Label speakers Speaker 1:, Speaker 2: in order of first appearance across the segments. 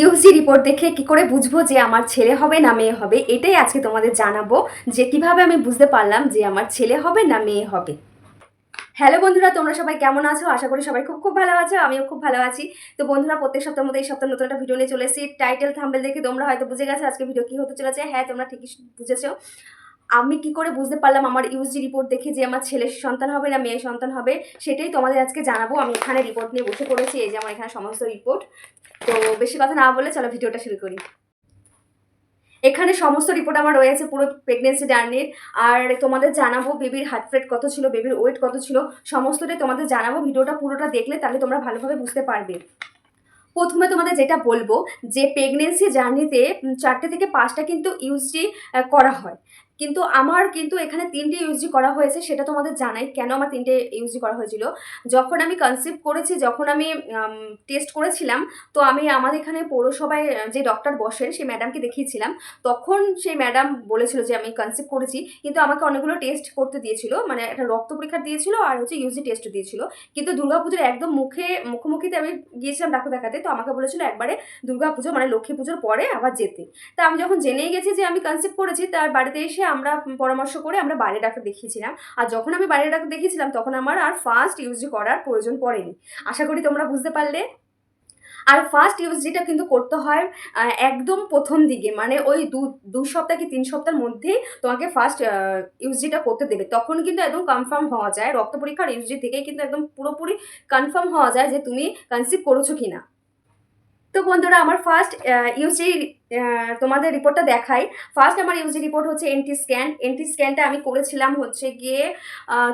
Speaker 1: ইউসি report দেখে কি করে বুঝব যে আমার ছেলে হবে না মেয়ে হবে? এটাই আজকে তোমাদের জানাব যে কীভাবে আমি বুঝতে পারলাম যে আমার ছেলে হবে না মেয়ে হবে। হ্যালো বন্ধুরা, তোমরা সবাই কেমন আছো? আশা করি সবাই খুব খুব ভালো আছো, আমিও খুব ভালো আছি। তো বন্ধুরা, প্রত্যেক সপ্তাহের মধ্যে এই সপ্তাহে নতুন একটা ভিডিও নিয়ে চলে এসেছি। টাইটেল থাম্বেল দেখে তোমরা হয়তো বুঝে গেছো আজকে ভিডিও কী হতে চলেছে। হ্যাঁ তোমরা ঠিকই বুঝেছ। আমি কি করে বুঝতে পারলাম আমার ইউজি রিপোর্ট দেখে যে আমার ছেলের সন্তান হবে না মেয়ের সন্তান হবে? সেটাই তোমাদের আজকে জানাব। আমি এখানে রিপোর্ট নিয়ে বসে পড়েছি, এই যে আমার এখানে সমস্ত রিপোর্ট তো বেশি কথা না বলে চলো ভিডিওটা শুরু করি। এখানে সমস্ত রিপোর্ট আমার রয়েছে পুরো প্রেগনেন্সি জার্নির আর তোমাদের জানাব বেবির হার্ট রেট কত ছিল বেবির ওয়েট কত ছিল। সমস্তটাই তোমাদের জানাব। ভিডিওটা পুরোটা দেখলে তাহলে তোমরা ভালোভাবে বুঝতে পারবে। প্রথমে তোমাদের যেটা বলব, যে প্রেগনেন্সি জার্নিতে চারটে থেকে পাঁচটা কিন্তু ইউজি করা হয়। কিন্তু আমার কিন্তু এখানে তিনটে ইউজি করা হয়েছে, সেটা তোমাদের জানাই কেন আমার তিনটে ইউজি করা হয়েছিল। যখন আমি কনসিভ করেছি, যখন আমি টেস্ট করেছিলাম, তো আমি আমাদের এখানে পৌরসভায় যে ডক্টর বসেন, সেই ম্যাডামকে দেখিয়েছিলাম। তখন সেই ম্যাডাম বলেছিল যে, আমি কনসিভ করেছি। কিন্তু আমাকে অনেকগুলো টেস্ট করতে দিয়েছিল মানে একটা রক্ত পরীক্ষা দিয়েছিল আর হচ্ছে ইউজি টেস্ট দিয়েছিল। কিন্তু দুর্গাপুজোর একদম মুখে, মুখোমুখিতে আমি গিয়েছিলাম ডাক্তার দেখাতে, তো আমাকে বলেছিল একবারে দুর্গাপুজো মানে লক্ষ্মী পুজোর পরে আবার যেতে। তা আমি যখন জেনেই গেছি যে আমি কনসেপ্ট করেছি, তার বাড়িতে এসে আমরা পরামর্শ করে আমরা বাইরে ডাক্তার দেখিয়েছিলাম। আর যখন আমি বাইরে ডাক্তার দেখিয়েছিলাম, তখন আমার আর ফার্স্ট ইউজি করার প্রয়োজন পড়েনি। আশা করি তোমরা বুঝতে পারলে। আর ফার্স্ট ইউজিটা কিন্তু করতে হয় একদম প্রথম দিকে। মানে ওই দু দু সপ্তাহ কি তিন সপ্তাহের মধ্যেই তোমাকে ফার্স্ট ইউজিটা করতে দেবে। তখন কিন্তু একদম কনফার্ম হওয়া যায়। রক্ত পরীক্ষার ইউজি থেকেই কিন্তু একদম পুরোপুরি কনফার্ম হওয়া যায় যে তুমি কনসিভ করেছ কি না তো বন্ধুরা, আমার ফার্স্ট ইউজি তোমাদের রিপোর্টটা দেখাই। ফার্স্ট আমার ইউজি রিপোর্ট হচ্ছে এনটি স্ক্যান এনটি স্ক্যানটা আমি করেছিলাম হচ্ছে গিয়ে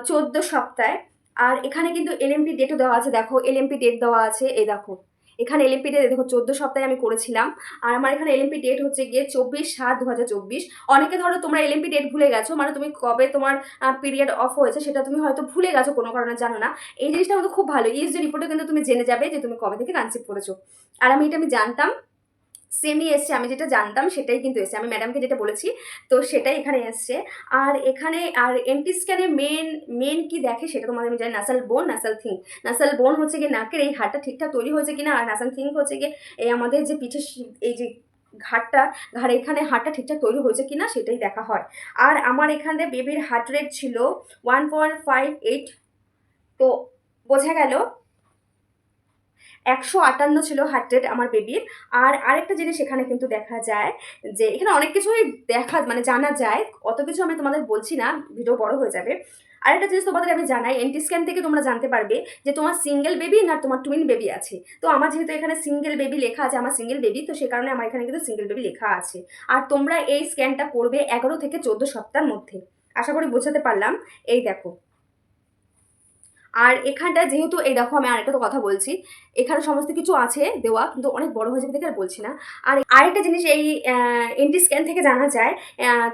Speaker 1: চোদ্দ সপ্তাহে। আর এখানে কিন্তু এলএমপি ডেটও দেওয়া আছে। দেখো এলএমপি ডেট দেওয়া আছে। এই দেখো। এখানে এলএমপি ডেট দেখো, চোদ্দ সপ্তাহে আমি করেছিলাম। আর আমার এখানে এলএমপি ডেট হচ্ছে গিয়ে চব্বিশ সাত দু হাজার চব্বিশ। অনেকে ধরো তোমরা এলএমপি ডেট ভুলে গেছো মানে তুমি কবে তোমার পিরিয়ড অফ হয়েছে সেটা তুমি হয়তো ভুলে গেছো কোনো কারণে, জানো না। এই জিনিসটা কিন্তু খুব ভালো। ইউজি রিপোর্টে কিন্তু তুমি জেনে যাবে যে তুমি কবে থেকে কনসিভ করেছ। আর আমি এটা আমি জানতাম সেমই এসছে, আমি যেটা জানতাম সেটাই কিন্তু এসছে। আমি ম্যাডামকে যেটা বলেছি, তো সেটাই এখানে এসছে। আর এখানে, আর এমটি স্ক্যানে মেন মেন কি দেখে সেটা তোমাদের আমি জানি নাসাল বোন নাসাল থিঙ্ক নাসাল বোন হচ্ছে গিয়ে নাকের এই হাড়টা ঠিকঠাক তৈরি হয়েছে কিনা, আর নাসাল থিঙ্ক হচ্ছে গিয়ে এই আমাদের যে পিঠে এই যে ঘাটটা ঘাড় এখানে হাড়টা ঠিকঠাক তৈরি হয়েছে কিনা সেটাই দেখা হয়। আর আমার এখানে বেবির হার্ট রেট ছিল ওয়ান পয়েন্ট ফাইভ এইট তো বোঝা গেল একশো আটান্ন ছিল হার্ট রেট আমার বেবির আর আরেকটা জিনিস এখানে কিন্তু দেখা যায় যে, এখানে অনেক কিছুই দেখা মানে জানা যায়, অত কিছু আমি তোমাদের বলছি না, ভিডিও বড় হয়ে যাবে। আরেকটা জিনিস তোমাদের আমি জানাই, এনটি স্ক্যান থেকে তোমরা জানতে পারবে যে তোমার সিঙ্গেল বেবি না তোমার টুইন বেবি আছে। তো আমার যেহেতু এখানে সিঙ্গেল বেবি লেখা আছে, আমার সিঙ্গেল বেবি তো সে কারণে আমার এখানে কিন্তু সিঙ্গেল বেবি লেখা আছে। আর তোমরা এই স্ক্যানটা করবে এগারো থেকে চোদ্দ সপ্তাহের মধ্যে। আশা করি বোঝাতে পারলাম। এই দেখো। আর এখানটা যেহেতু, এই দেখো আমি আরেকটা তো কথা বলছি, এখানে সমস্ত কিছু আছে দেওয়া, কিন্তু অনেক বড় হয়ে যাবে দেখে আর বলছি না। আর আরেকটা জিনিস এই এনটি স্ক্যান থেকে জানা যায়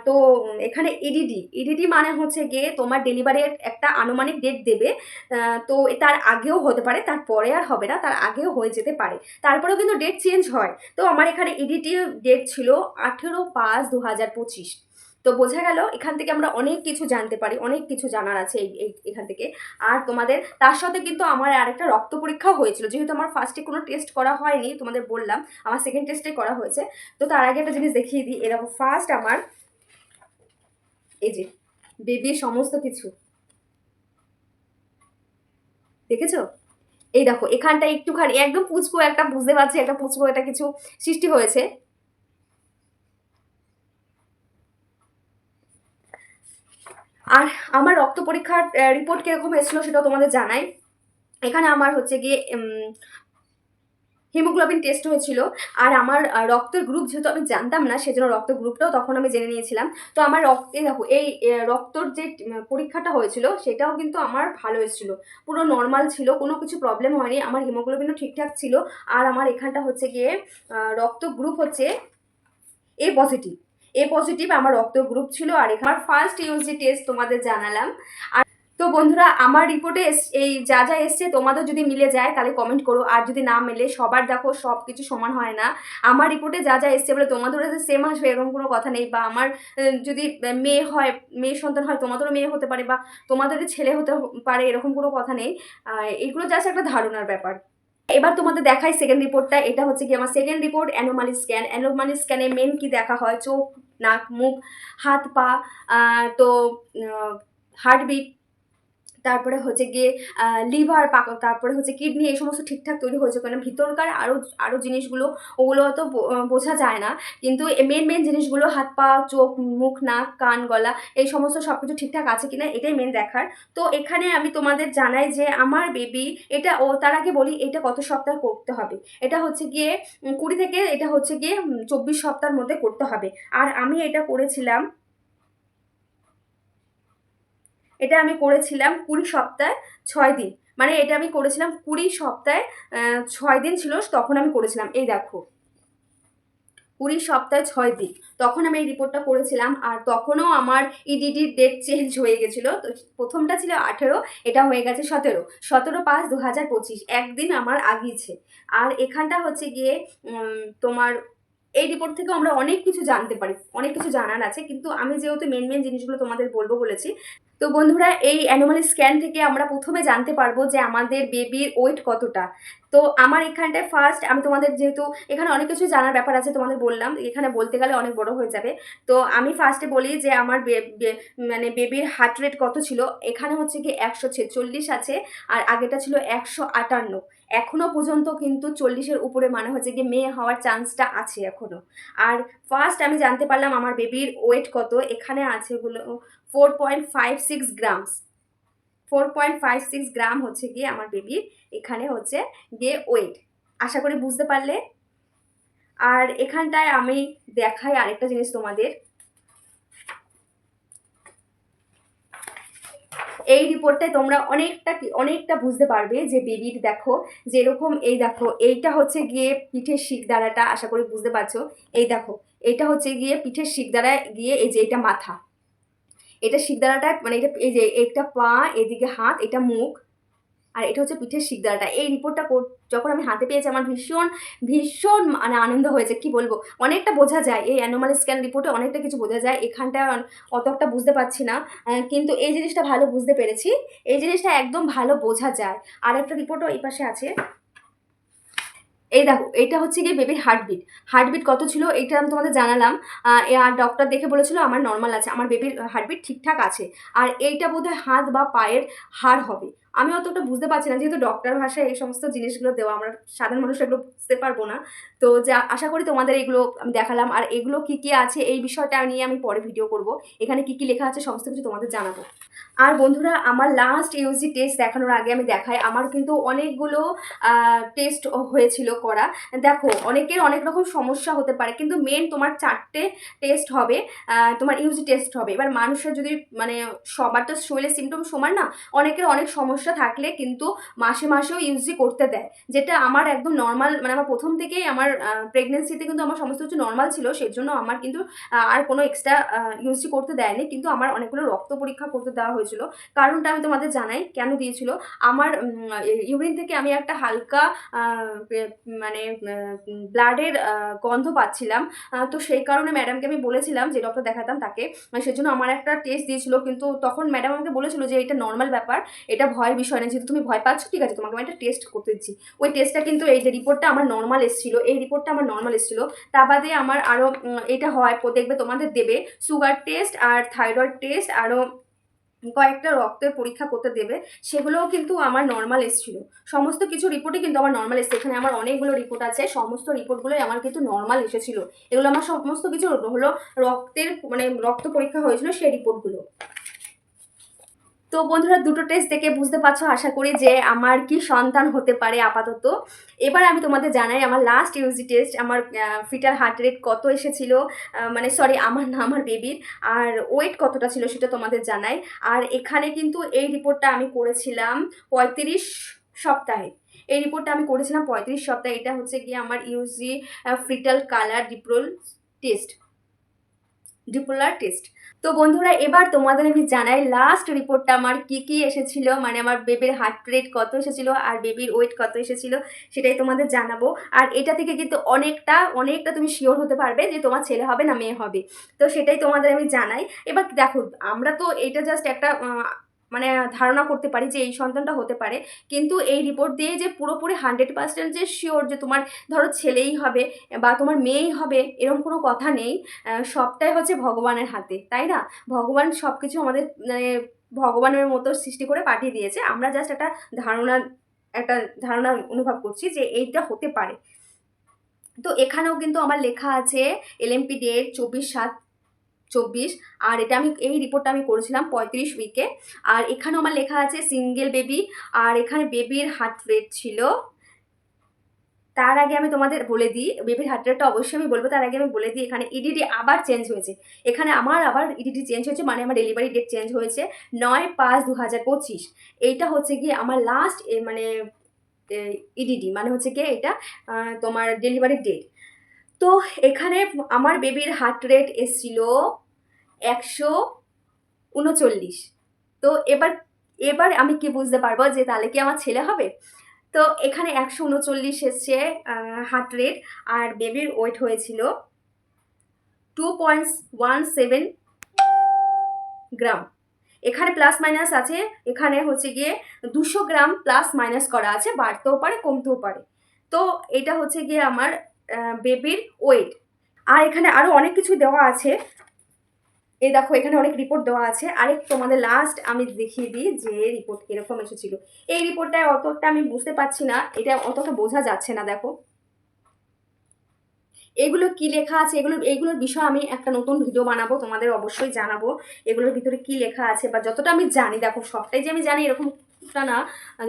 Speaker 1: তো এখানে ইডিডি ইডিডি মানে হচ্ছে গিয়ে তোমার ডেলিভারির একটা আনুমানিক ডেট দেবে তো তার আগেও হতে পারে, তার পরে আর হবে না, তার আগেও হয়ে যেতে পারে। তারপরেও কিন্তু ডেট চেঞ্জ হয়। তো আমার এখানে ইডিটি ডেট ছিল আঠেরো পাঁচ দু হাজার পঁচিশ। তো বোঝা গেল এখান থেকে আমরা অনেক কিছু জানতে পারি, অনেক কিছু জানার আছে এই এখান থেকে। আর তোমাদের, তার সাথে কিন্তু আমার আরেকটা রক্ত পরীক্ষা হয়েছিল, যেহেতু আমার ফার্স্টে কোনো টেস্ট করা হয়নি, তোমাদের বললাম, আমার সেকেন্ড টেস্টে করা হয়েছে। তো তার আগে একটা জিনিস দেখিয়ে দিই, এরকম ফার্স্ট আমার, এই যে বেবির সমস্ত কিছু। দেখেছ? এই দেখো এখানটা একটুখানি, একদম পুচকো একটা, বুঝতে পারছি, একটা পুচকো একটা কিছু সৃষ্টি হয়েছে। আর আমার রক্ত পরীক্ষার রিপোর্ট কীরকম এসেছিল সেটাও তোমাদের জানাই। এখানে আমার হচ্ছে গিয়ে হিমোগ্লোবিন টেস্ট হয়েছিল। আর আমার রক্তের গ্রুপ যেহেতু আমি জানতাম না, সেজন্য রক্ত গ্রুপটাও তখন আমি জেনে নিয়েছিলাম। তো আমার রক্তে দেখো, এই রক্তর যে পরীক্ষাটা হয়েছিল, সেটাও কিন্তু আমার ভালো এসেছিল। পুরো নর্মাল ছিল, কোনো কিছু প্রবলেম হয়নি। আমার হিমোগ্লোবিনও ঠিকঠাক ছিল। আর আমার এখানটা হচ্ছে গিয়ে রক্ত গ্রুপ হচ্ছে এ পজিটিভ এ পজিটিভ আমার রক্ত গ্রুপ ছিল আর আমার ফার্স্ট ইউজি টেস্ট তোমাদের জানালাম। আর তো বন্ধুরা, আমার রিপোর্টে এই যা যা এসছে তোমাদের যদি মিলে যায় তাহলে কমেন্ট করো। আর যদি না মেলে, সবার দেখো সব কিছু সমান হয় না। আমার রিপোর্টে যা যা এসছে বলে তোমাদের যে সেম আসবে, এরকম কোনো কথা নেই। বা আমার যদি মেয়ে হয়, মেয়ে সন্তান হয়, তোমাদেরও মেয়ে হতে পারে বা তোমাদের ছেলে হতে পারে, এরকম কোনো কথা নেই। এগুলো জাস্ট একটা ধারণার ব্যাপার। এবার তোমাদের দেখাই সেকেন্ড রিপোর্টটা এটা হচ্ছে কি আমার second report anomaly scan anomaly স্ক্যানে main কি দেখা হয়? চোখ, নাক, মুখ, হাত, পা তো হার্টবিট তারপরে হচ্ছে গিয়ে লিভার পাক তারপরে হচ্ছে কিডনি এই সমস্ত ঠিকঠাক তৈরি হয়েছে কারণ ভিতরকার আরও আরও জিনিসগুলো, ওগুলো তো বো- বোঝা যায় না। কিন্তু মেন মেন জিনিসগুলো হাত পা, চোখ, মুখ, নাক, কান, গলা, এই সমস্ত সব কিছু ঠিকঠাক আছে কিনা, এটাই মেন দেখার। তো এখানে আমি তোমাদের জানাই যে আমার বেবি এটা, ও তার আগে বলি এটা কত সপ্তাহ করতে হবে। এটা হচ্ছে গিয়ে কুড়ি থেকে এটা হচ্ছে গিয়ে চব্বিশ সপ্তাহের মধ্যে করতে হবে। আর আমি এটা করেছিলাম এটা আমি করেছিলাম কুড়ি সপ্তাহে ছয় দিন। মানে এটা আমি করেছিলাম কুড়ি সপ্তাহে ছয় দিন ছিল, তখন আমি করেছিলাম। এই দেখো। কুড়ি সপ্তাহে ছয় দিন। তখন আমি এই রিপোর্টটা করেছিলাম আর তখনও আমার ইডিডির ডেট চেঞ্জ হয়ে গেছিল। তো প্রথমটা ছিল আঠেরো, এটা হয়ে গেছে সতেরো। সতেরো পাঁচ দু হাজার পঁচিশ। একদিন আমার আগিয়েছে। আর এখানটা হচ্ছে গিয়ে তোমার এই রিপোর্ট থেকে আমরা অনেক কিছু জানতে পারি। অনেক কিছু জানার আছে। কিন্তু আমি যেহেতু মেন মেন জিনিসগুলো তোমাদের বলব বলেছি তো বন্ধুরা, এই অ্যানোমালি স্ক্যান থেকে আমরা প্রথমে জানতে পারব যে আমাদের বেবির ওয়েট কতটা। তো আমার এখানটায় ফার্স্ট আমি তোমাদের যেহেতু এখানে অনেক কিছু জানার ব্যাপার আছে তোমাদের বললাম, এখানে বলতে গেলে অনেক বড় হয়ে যাবে। তো আমি ফার্স্টে বলি যে আমার মানে বেবির হার্ট রেট কত ছিল? এখানে হচ্ছে কি একশো ছেচল্লিশ আছে, আর আগেটা ছিল একশো আটান্ন। এখনও পর্যন্ত কিন্তু চল্লিশের উপরে মানে হচ্ছে কি মেয়ে হওয়ার চান্সটা আছে এখনও আর ফার্স্ট আমি জানতে পারলাম আমার বেবির ওয়েট কত? এখানে আছে হলো four point five six grams four point five six gram হচ্ছে গিয়ে আমার বেবির এখানে হচ্ছে গিয়ে ওয়েট আশা করি বুঝতে পারলে। আর এখানটায় আমি দেখাই আরেকটা জিনিস তোমাদের। এই রিপোর্টটায় তোমরা অনেকটা অনেকটা বুঝতে পারবে যে বেবির দেখো, যেরকম এই দেখো, এইটা হচ্ছে গিয়ে পিঠের শিক দ্বারাটা, আশা করি বুঝতে পারছ। এই দেখো এটা হচ্ছে গিয়ে পিঠের শিক দ্বারা গিয়ে এই যে এটা মাথা। এটা শিকদাঁড়াটা মানে এটা এই যে একটা পা, এদিকে হাত, এটা মুখ, আর এটা হচ্ছে পিঠের শিকদাঁড়াটা এই রিপোর্টটা যখন আমি হাতে পেয়েছি, আমার ভীষণ ভীষণ মানে আনন্দ হয়েছে, কি বলব? অনেকটা বোঝা যায়, এই অ্যানোমাল স্ক্যান রিপোর্টে অনেকটা কিছু বোঝা যায় এখানটা অতটা বুঝতে পারছি না কিন্তু এই জিনিসটা ভালো বুঝতে পেরেছি, এই জিনিসটা একদম ভালো বোঝা যায়। আর একটা রিপোর্টও এই পাশে আছে। এই দেখো এটা হচ্ছে গিয়ে বেবির হার্টবিট হার্টবিট কত ছিল? এটা আমি তোমাদের জানালাম। আর ডক্টর দেখে বলেছিল, আমার নর্মাল আছে, আমার বেবির হার্টবিট ঠিকঠাক আছে। আর এইটা বোধহয় হাত বা পায়ের হাড় হবে। আমি অতটা বুঝতে পারছি না, যেহেতু ডক্টর ভাষায় এই সমস্ত জিনিসগুলো দেওয়া, আমরা সাধারণ মানুষ এগুলো বুঝতে পারব না। তো যা, আশা করি তোমাদের এগুলো আমি দেখালাম। আর এগুলো কি কি আছে এই বিষয়টা নিয়ে আমি পরে ভিডিও করব। এখানে কি কি লেখা আছে সমস্ত কিছু তোমাদের জানাব। আর বন্ধুরা, আমার লাস্ট ইউজি টেস্ট দেখানোর আগে আমি দেখাই, আমার কিন্তু অনেকগুলো টেস্ট হয়েছিল করা। দেখো, অনেকের অনেক রকম সমস্যা হতে পারে, কিন্তু মেন তোমার চারটে টেস্ট হবে তোমার ইউজি টেস্ট হবে। এবার মানুষের যদি মানে সবার তো শরীরের সিমটম সমান না, অনেকের অনেক সমস্যা থাকলে কিন্তু মাসে মাসেও ইউজি করতে দেয়। যেটা আমার একদম নর্মাল মানে আমার প্রথম থেকেই আমার প্রেগনেন্সিতে কিন্তু আমার সমস্ত কিছু নর্মাল ছিল সেই জন্য আমার কিন্তু আর কোনো এক্সট্রা ইউজি করতে দেয়নি। কিন্তু আমার অনেকগুলো রক্ত পরীক্ষা করতে দেওয়া হয়েছিল। কারণটা আমি তোমাদের জানাই, কেন দিয়েছিল? আমার ইউরিন থেকে আমি একটা হালকা মানে ব্লাডের গন্ধ পাচ্ছিলাম। তো সেই কারণে ম্যাডামকে আমি বলেছিলাম যে ডক্টর দেখাতাম তাকে। সেজন্য আমার একটা টেস্ট দিয়েছিল, কিন্তু তখন ম্যাডাম আমাকে বলেছিল যে এটা নর্মাল ব্যাপার, এটা ভয়ের বিষয় না, যেহেতু তুমি ভয় পাচ্ছ, ঠিক আছে, তোমাকে আমি একটা টেস্ট করতে দিচ্ছি। ওই টেস্টটা কিন্তু এই যে রিপোর্টটা আমার নর্মাল এসেছিল, এই রিপোর্টটা আমার নর্মাল এসেছিল। তা বাদে আমার আরও এটা হয় দেখবে তোমাদের দেবে সুগার টেস্ট আর থাইরয়েড টেস্ট আরও কয়েকটা রক্তের পরীক্ষা করতে দেবে, সেগুলোও কিন্তু আমার নর্মাল এসেছিল। সমস্ত কিছু রিপোর্টই কিন্তু আমার নর্মাল এসেছে। এখানে আমার অনেকগুলো রিপোর্ট আছে, সমস্ত রিপোর্টগুলোই আমার কিন্তু নর্মাল এসেছিল। এগুলো আমার সমস্ত কিছু হলো রক্তের মানে রক্ত পরীক্ষা হয়েছিল সেই রিপোর্টগুলো তো বন্ধুরা দুটো টেস্ট দেখে বুঝতে পারছ, আশা করি যে আমার কি সন্তান হতে পারে আপাতত। এবার আমি তোমাদের জানাই, আমার লাস্ট ইউজি টেস্ট আমার ফিটার হার্ট রেট কত এসেছিল মানে সরি আমার না, আমার বেবির আর ওয়েট কতটা ছিল সেটা তোমাদের জানাই। আর এখানে কিন্তু এই রিপোর্টটা আমি করেছিলাম পঁয়ত্রিশ সপ্তাহে। এই রিপোর্টটা আমি করেছিলাম পঁয়ত্রিশ সপ্তাহে, এটা হচ্ছে গিয়ে আমার USG fetal colour doppler test doppler test তো বন্ধুরা, এবার তোমাদের আমি জানাই লাস্ট রিপোর্টটা আমার কি কি এসেছিল? মানে আমার বেবির হার্ট রেট কত এসেছিল? আর বেবির ওয়েট কত এসেছিল? সেটাই তোমাদের জানাব। আর এটা থেকে কিন্তু অনেকটা অনেকটা তুমি শিওর হতে পারবে যে তোমার ছেলে হবে না মেয়ে হবে। তো সেটাই তোমাদের আমি জানাই। এবার দেখো, আমরা তো এটা জাস্ট একটা মানে ধারণা করতে পারি যে এই সন্তানটা হতে পারে। কিন্তু এই রিপোর্ট দিয়ে যে পুরোপুরি হান্ড্রেড পার্সেন্ট যে শিওর যে তোমার ধরো ছেলেই হবে বা তোমার মেয়েই হবে এরকম কোনো কথা নেই। সবটাই হচ্ছে ভগবানের হাতে, তাই না? ভগবান সব কিছু আমাদের মানে ভগবানের মতো সৃষ্টি করে পাঠিয়ে দিয়েছে। আমরা জাস্ট একটা ধারণা একটা ধারণা অনুভব করছি যে এইটা হতে পারে। তো এখানেও কিন্তু আমার লেখা আছে এলএমপি ডেট চব্বিশ সাত চব্বিশ। আর এটা আমি, এই রিপোর্টটা আমি করেছিলাম পঁয়ত্রিশ উইকে আর এখানেও আমার লেখা আছে সিঙ্গেল বেবি আর এখানে বেবির হার্ট রেট ছিল, তার আগে আমি তোমাদের বলে দিই বেবির হার্ট রেটটা অবশ্যই আমি বলব, তার আগে আমি বলে দিই, এখানে ইডিডি আবার চেঞ্জ হয়েছে। এখানে আমার আবার ইডিডি চেঞ্জ হয়েছে মানে আমার ডেলিভারি ডেট চেঞ্জ হয়েছে নয় পাঁচ দু হাজার পঁচিশ। এইটা হচ্ছে গিয়ে আমার লাস্ট মানে ইডিডি মানে হচ্ছে গিয়ে এটা তোমার ডেলিভারি ডেট তো এখানে আমার বেবির হার্ট রেট এসছিল একশো উনচল্লিশ। তো এবার এবার আমি কি বুঝতে পারব যে তাহলে কি আমার ছেলে হবে? তো এখানে একশো উনচল্লিশ এসছে হার্ট রেট আর বেবির ওয়েট হয়েছিল two point one seven gram এখানে প্লাস মাইনাস আছে, এখানে হচ্ছে গিয়ে দুশো গ্রাম প্লাস মাইনাস করা আছে, বাড়তেও পারে, কমতেও পারে। তো এটা হচ্ছে গিয়ে আমার বেবির ওয়েট আর এখানে আরও অনেক কিছু দেওয়া আছে। এই দেখো, এখানে অনেক রিপোর্ট দেওয়া আছে। আরেক তোমাদের লাস্ট আমি দেখিয়ে দিই যে রিপোর্ট কীরকম এসেছিল। এই রিপোর্টটায় অতটা আমি বুঝতে পারছি না, এটা অতটা বোঝা যাচ্ছে না, দেখো। এগুলো কি লেখা আছে? এগুলো এইগুলোর বিষয়ে আমি একটা নতুন ভিডিও বানাবো, তোমাদের অবশ্যই জানাব। এগুলোর ভিতরে কি লেখা আছে? বা যতটা আমি জানি, দেখো, সবটাই যে আমি জানি এরকমটা না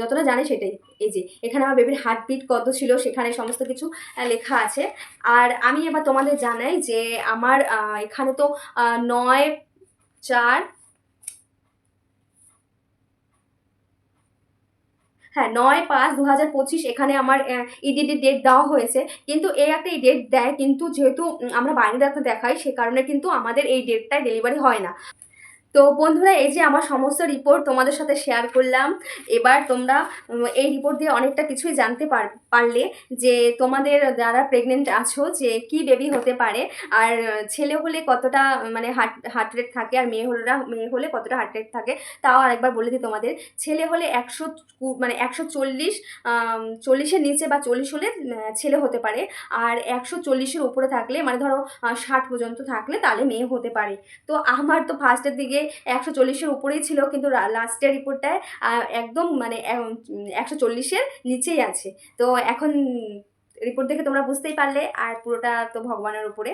Speaker 1: যতটা জানি সেটাই। এই যে, এখানে আমার বেবির হার্টবিট কত ছিল সেখানে সমস্ত কিছু লেখা আছে। আর আমি এবার তোমাদের জানাই যে আমার এখানে তো নয়, চার হ্যাঁ নয়, পাঁচ দু হাজার পঁচিশ এখানে আমার ইডিডি ডেট দেওয়া হয়েছে। কিন্তু এই একটা এই ডেট দেয়, কিন্তু যেহেতু আমরা বাইরে ডাক্তার দেখাই, সে কারণে কিন্তু আমাদের এই ডেটটায় ডেলিভারি হয় না। তো বন্ধুরা, এই যে আমার সমস্ত রিপোর্ট তোমাদের সাথে শেয়ার করলাম। এবার তোমরা এই রিপোর্ট দিয়ে অনেকটা কিছুই জানতে পার, পারলে যে তোমাদের যারা প্রেগনেন্ট আছো, যে কি বেবি হতে পারে, আর ছেলে হলে কতটা মানে হার্ট হার্ট রেট থাকে, আর মেয়ে হলে মেয়ে হলে কতটা হার্ট রেট থাকে, তাও আরেকবার বলে দিই তোমাদের। ছেলে হলে একশো মানে একশো চল্লিশ চল্লিশের নিচে বা চল্লিশ হলে ছেলে হতে পারে। আর একশো চল্লিশের উপরে থাকলে মানে ধরো ষাট পর্যন্ত থাকলে তাহলে মেয়ে হতে পারে। তো আমার তো ফার্স্টের দিকে একশো চল্লিশের উপরেই ছিল, কিন্তু লাস্টের রিপোর্টটায় একদম মানে একশো চল্লিশের নিচেই আছে। তো এখন রিপোর্ট দেখে তোমরা বুঝতেই পারলে, আর পুরোটা তো ভগবানের উপরে।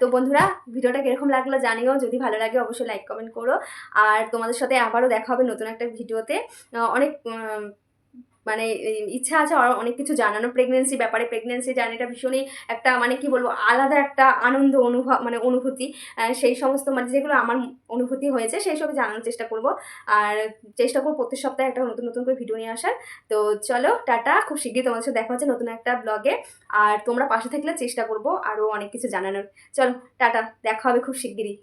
Speaker 1: তো বন্ধুরা, ভিডিওটা কীরকম লাগল জানিও, যদি ভালো লাগে অবশ্যই লাইক কমেন্ট করো। আর তোমাদের সাথে আবারও দেখা হবে নতুন একটা ভিডিওতে। অনেক মানে ইচ্ছা আছে অনেক কিছু জানানো। প্রেগনেন্সি ব্যাপারে প্রেগনেন্সি জার্নিটা ভীষণই একটা মানে কি বলব, আলাদা একটা আনন্দ অনুভব মানে অনুভূতি। সেই সমস্ত মানে যেগুলো আমার অনুভূতি হয়েছে সেই সব জানানোর চেষ্টা করব। আর চেষ্টা করব প্রত্যেক সপ্তাহে একটা নতুন নতুন করে ভিডিও নিয়ে আসার। তো চলো, টাটা, খুব শীঘ্রই তোমাদের সাথে দেখা হচ্ছে নতুন একটা ব্লগে আর তোমরা পাশে থাকলে চেষ্টা করব আরও অনেক কিছু জানানোর। চলো, টাটা, দেখা হবে খুব শিগগিরই।